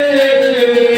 Hey!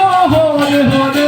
Hold it, hold it.